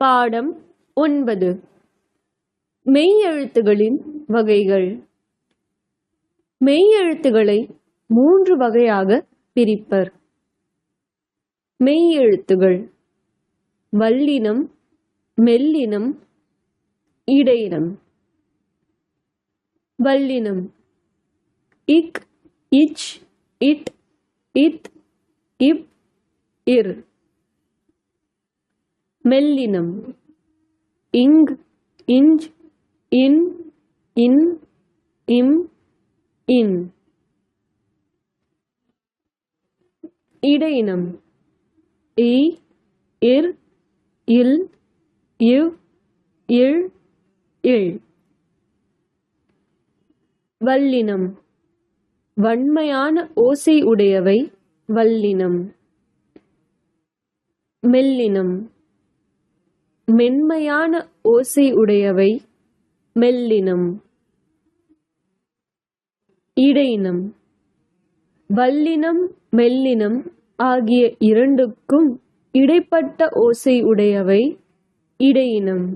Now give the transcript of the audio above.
பாடம் ஒன்பது. மெய்யெழுத்துகளின் வகைகள். மெய்யெழுத்துகளை மூன்று வகையாக பிரிப்பர். மெய்யெழுத்துகள். வல்லினம் மெல்லினம் இடையினம். வல்லினம். இக் இச் இட் இத் இப் இர். மெல்லினம். இங் இஞ்ச் இன் இன் இம் இன். இடையினம். இ இர் இல் இவ் இழ் இழ். வல்லினம். வன்மையான ஓசை உடையவை வல்லினம். மெல்லினம். மென்மையான ஓசை உடையவை மெல்லினம் இடையினம் வல்லினம் மெல்லினம் ஆகிய இரண்டுக்கும் இடைப்பட்ட ஓசை உடையவை இடையினம்.